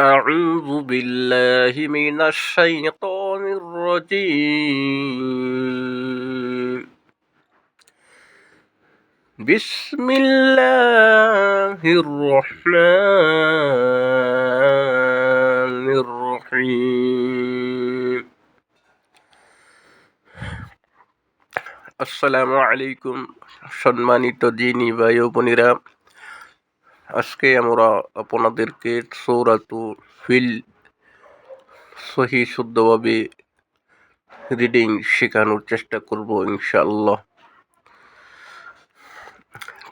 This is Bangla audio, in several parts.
أعوذ بالله من الشيطان الرجيم بسم الله الرحمن الرحيم আসসালামু আলাইকুম সম্মানিত দিনী ভাই ও বোনেরা আজকে আমরা আপনাদেরকে সৌরাতু ফিল সহি শুদ্ধভাবে রিডিং শেখানোর চেষ্টা করব ইনশাআল্লাহ।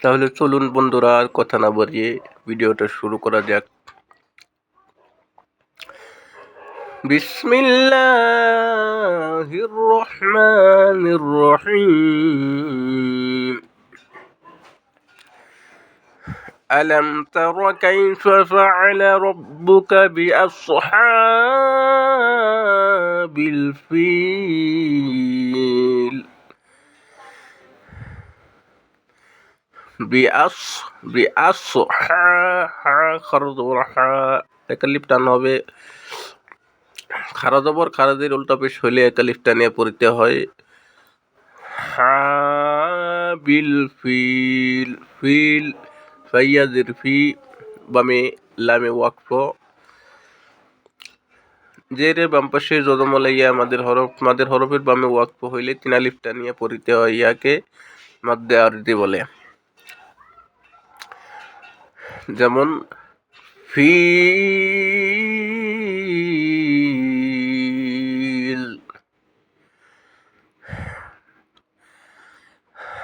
তাহলে চলুন বন্ধুরা, আর কথা না বাড়িয়ে ভিডিওটা শুরু করা যাক। বিসমিল্লাহির রহমানির রহিম। ألم تر كيف فعل ربك بأصحاب الفيل بأص بأص حا حا خرج ورحا একালিপ টান হবে খারা জবর খারাজের উল্টা পেশ হইলে একালিপ টানিয়ে পড়তে হয় হা বিল ফিল ফিল ফাইয়াজের ফি বামে লামে ওয়াকফ জেরে বাম পাশে যদমলাইয়া আমাদের হরফ, মাদের হরফের বামে ওয়াকফ হইলে তিনালিফটা নিয়ে পড়িতে হয়, ইয়াকে মাদ্দে আরদি বলে। যেমন ফিল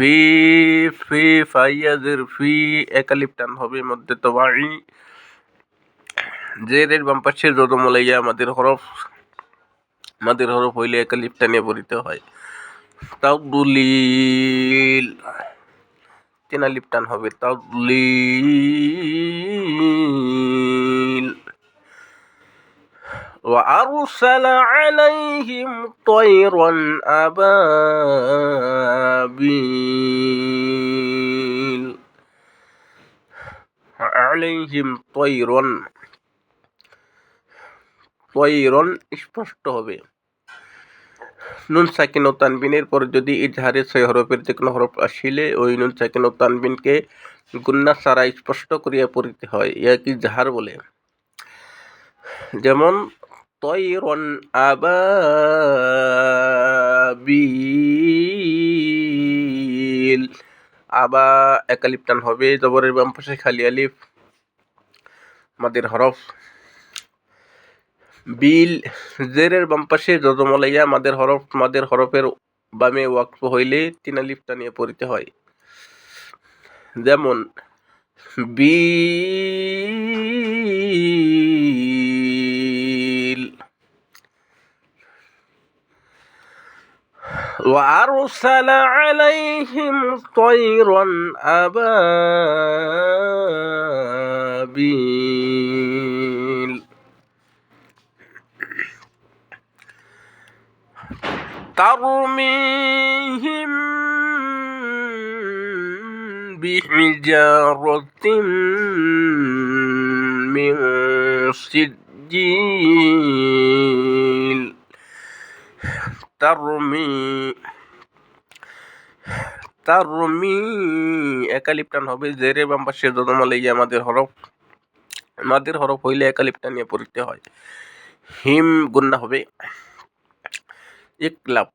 ফি ফি, ফাইয়াজের ফি একালিপ টান হবে মধ্যে তো বাড়ি। জেরের বাম পাশে যদমলাইয়া আমাদের হরফ আমাদের হরফ হইলে একালিপ টানিয়ে পড়িতে হয়। তাউদুলিল তিনালিপ টান হবে তাউদুলিল وأرسل عليهم طيرا أبابيل عليهم طيرا طيرا স্পষ্ট হবে নুন সাকিন ও তানবিনের পর যদি ইজহারে ছয় হরফের যে কোনো হরফ আসিলে ওই নুন সাকিন ও তানবিনকে গুন্না সারা স্পষ্ট করিয়া পড়িতে হয় ইয়াকে ইজহার বলে যেমন তৈরন আবাবিল আবা একালিপ টান হবে, জবরের বাম পাশে খালি আলিফ, মাদের হরফ, বিল, জেরের বাম পাশে যজমলাইয়া মাদের হরফ, মাদের হরফের বামে ওয়াকফ হইলে তিন আলিফ টানিয়ে পড়িতে হয়। যেমন, বিল وأرسل عليهم طيرا أبابيل. ترميهم بحجارة من سجيل. তারমি তারমি একালিপটান হবে জেরে বাম পাশে যদমালাই আমাদের হরফ আমাদের হরফ হইলে একালিপটান নিয়ে পড়তে হয় হিম গুন্না হবে ইকলাপ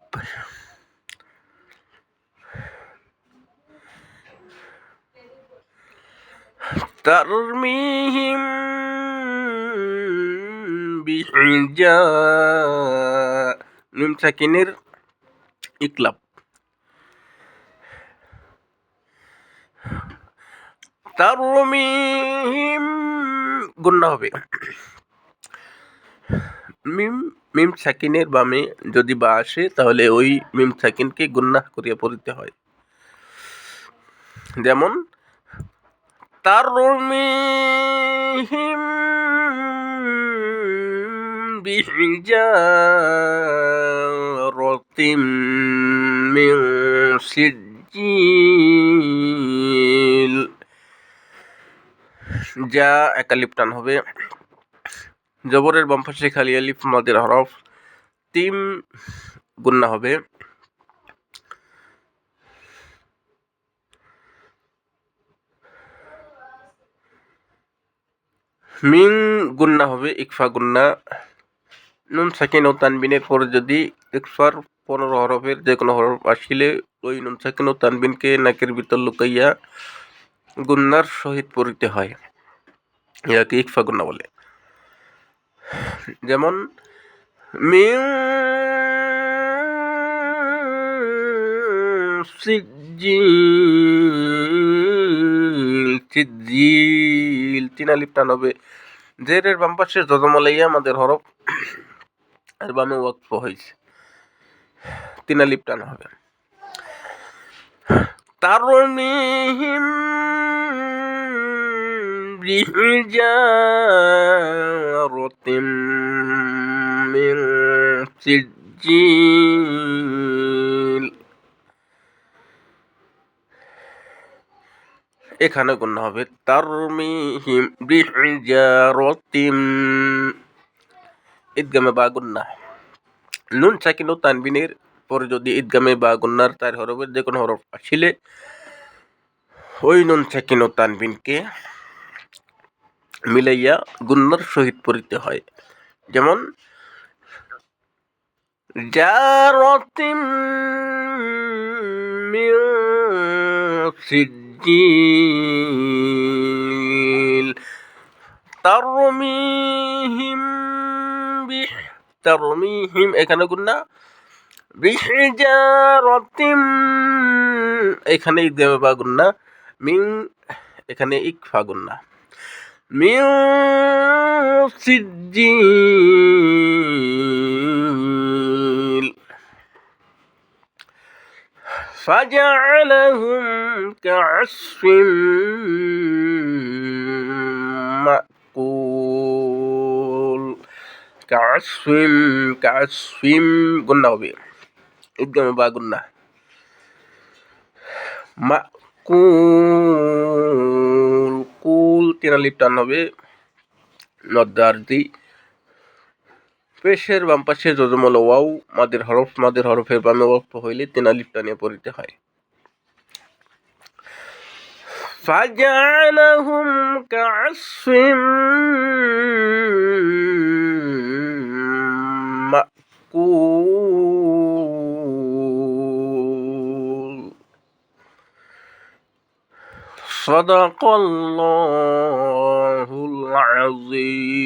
ترميهم بحجار মিমসাকিনের ইকলাব তারমিহিম গুন্না হবে মিম মিম সাকিনের বামে যদি বা আসে তাহলে ওই মিম সাকিনকে গুন্না করিয়া পড়িতে হয় যেমন তার হিম بحجارة من سجيل যা একালিপ টান হবে জবরের বাম পাশে খালি আলিফ মাদের হরফ তিম গুন্না হবে মিং গুন্না হবে ইকফা গুন্না নুন সাকিন ও তানবিনের পরে যদি ইকফার পনেরো হরফের যে কোনো হরফ আসিলে, ওই নুন সাকিন ও তানবিনকে নাকের ভিতর লুকাইয়া গুন্নার সহিত পড়িতে হয়। ইয়াকে ইকফা গুন্না বলে। যেমন মিং সিজিল সিজিল তিন হবে। জেরের বাম পাশে আমাদের হরফ আর বামে ওয়াকফ হয়েছে তিন আলিফ টান হবে তারমিহিম بحجارة من سجيل এখানে গুণ হবে তারমিহিম বিহিজারতিম ঈদগামে বা গুন্না নুন সাকিন তানবিনের পরে যদি ঈদগামে বা গুন্নার তার হরফের যে কোনো হরফ আসিলে ওই নুন সাকিন তানবিনকে মিলাইয়া গুন্নার সহিত পড়িতে হয় যেমন জারতিম তারমিহিম বিহ তারমিহিম এখানে গুন্না বিহিজারতিম এখানে ইদগামে বা গুন্না মিং এখানে ইকফা গুন্না من سجيل فجعلهم كعصف كعصف كعصف قلنا به ادغم با قلنا মাকুল কুল তিনা লিপ টান হবে নদ্দার দি পেশের বাম পাশে যজমল ওয়াও মাদের হরফ মাদের হরফের বামে ওয়াক্ফ হইলে তিনা লিপ টানিয়ে পড়িতে হয় فجعلهم كعصف مأكول صدق الله العظيم.